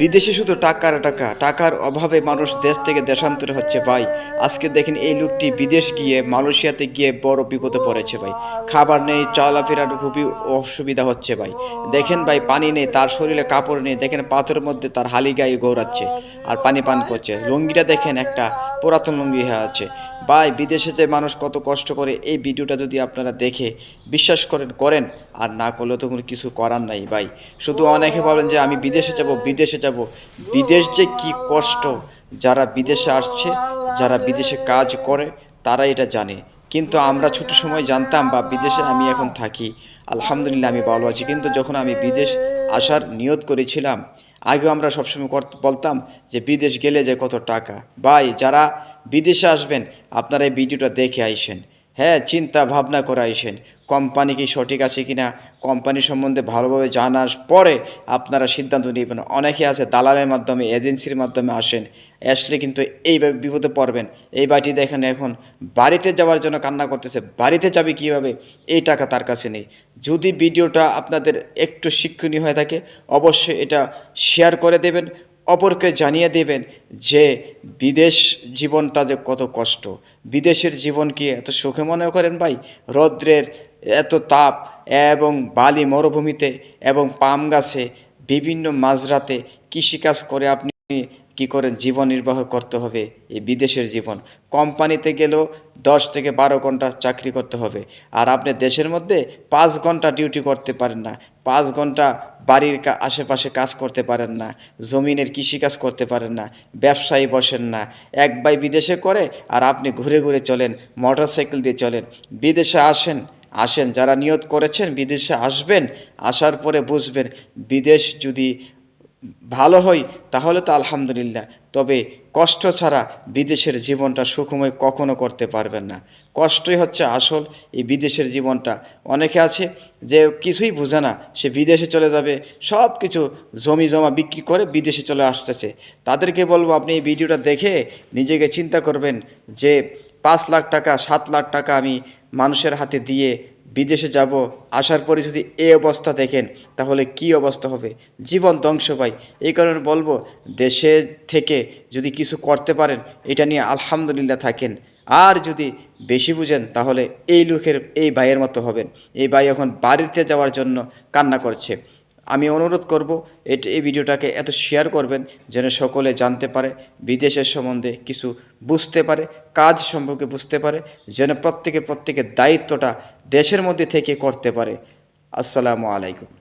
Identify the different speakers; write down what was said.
Speaker 1: বিদেশে শুধু টাকার টাকা, টাকার অভাবে মানুষ দেশ থেকে দেশান্তরে হচ্ছে। ভাই, আজকে দেখেন এই লোকটি বিদেশ গিয়ে মালয়েশিয়াতে গিয়ে বড় বিপদে পড়েছে ভাই। খাবার নেই চলাফেরার খুবই অসুবিধা হচ্ছে ভাই। দেখেন ভাই, পানি নেই, তার শরীরে কাপড় নেই, দেখেন পাথরের মধ্যে তার হালি গায়ে গৌড়াচ্ছে আর পানি পান করছে। লুঙ্গিটা দেখেন একটা পুরাতন লুঙ্গি হয়ে আছে। ভাই, বিদেশে যে মানুষ কত কষ্ট করে এই ভিডিওটা যদি আপনারা দেখে বিশ্বাস করেন করেন, আর না করলে তো কোনো কিছু করার নাই ভাই। শুধু অনেকে বলেন যে, আমি বিদেশে যাব বিদেশে যাব। বিদেশ যে কি কষ্ট, যারা বিদেশে আসছে, যারা বিদেশে কাজ করে তারা এটা জানে। কিন্তু আমরা ছোট সময় জানতাম, বা বিদেশে আমি এখন থাকি। আলহামদুলিল্লাহ আমি ভালো আছি। কিন্তু যখন আমি বিদেশ আসার নিয়ত করেছিলাম, আগেও আমরা সবসময় বলতাম যে বিদেশ গেলে যে কত টাকা। ভাই, যারা বিদেশে আসবেন, আপনারা এই ভিডিওটা দেখে আইসেন। হ্যাঁ চিন্তা ভাবনা করে আইসেন কোম্পানি কি সঠিক আছে কি না কোম্পানি সম্বন্ধে ভালোভাবে জানার পরে আপনারা সিদ্ধান্ত নেবেন। অনেকে আছে দালালের মাধ্যমে, এজেন্সির মাধ্যমে আসেন। আসলে কিন্তু এইভাবে বিপদে পড়বেন। এই বাড়িটি দেখেন এখন, বাড়িতে যাওয়ার জন্য কান্না করতেছে। বাড়িতে যাবে কীভাবে? এই টাকা তার কাছে নেই। যদি ভিডিওটা আপনাদের একটু শিক্ষণীয় হয়ে থাকে, অবশ্যই এটা শেয়ার করে দেবেন। অপরকে জানিয়ে দেবেন যে বিদেশ জীবনটা যে কত কষ্ট। বিদেশের জীবন কি এত সুখে মনে করেন ভাই? রৌদ্রের এত তাপ এবং বালি মরুভূমিতে এবং পাম গাছে বিভিন্ন মাঝরাতে কৃষিকাজ করে আপনি কি করেন জীবন নির্বাহ করতে হবে? এই বিদেশের জীবন। কোম্পানিতে গেলেও দশ থেকে বারো ঘণ্টা চাকরি করতে হবে। আর আপনি দেশের মধ্যে পাঁচ ঘণ্টা ডিউটি করতে পারেন না। পাঁচ ঘণ্টা বাড়ির আশেপাশে কাজ করতে পারেন না। জমিনের কৃষিকাজ করতে পারেন না। ব্যবসায়ী বসেন না। এক বাই বিদেশে করে আর আপনি ঘুরে ঘুরে চলেন মোটর সাইকেল দিয়ে চলেন। বিদেশে আসেন আসেন। যারা নিয়ত করেছেন, বিদেশে আসবেন, আসার পরে বুঝবেন, বিদেশ যদি ভালো হই তাহলে তো আলহামদুলিল্লাহ। তবে কষ্ট ছাড়া বিদেশের জীবনটা সুখময় কখনো করতে পারবেন না। কষ্টই হচ্ছে আসল, এই বিদেশের জীবনটা। অনেকে আছে যে কিছুই বোঝে না, সে বিদেশে চলে যাবে সব কিছু জমি জমা বিক্রি করে বিদেশে চলে আসতেছে। তাদেরকে বলব, আপনি এই ভিডিওটা দেখে নিজেকে চিন্তা করবেন যে পাঁচ লাখ টাকা, সাত লাখ টাকা আমি মানুষের হাতে দিয়ে বিদেশে যাব, আসার পরে যদি এই অবস্থা দেখেন, তাহলে কি অবস্থা হবে? জীবন ধ্বংস পাই এই কারণে বলব, দেশে থেকে যদি কিছু করতে পারেন, এটা নিয়ে আলহামদুলিল্লাহ থাকেন। আর যদি বেশি বুঝেন, তাহলে এই লোকের, এই ভাইয়ের মতো হবেন। এই ভাই এখন বাড়িতে যাওয়ার জন্য কান্না করছে। আমি অনুরোধ করব এটি এই ভিডিওটাকে এত শেয়ার করবেন যেন সকলে জানতে পারে, বিদেশের সম্বন্ধে কিছু বুঝতে পারে, কাজ সম্পর্কে বুঝতে পারে, যেন প্রত্যেকে প্রত্যেকের দায়িত্বটা দেশের মধ্যে থেকে করতে পারে। আসসালামু আলাইকুম।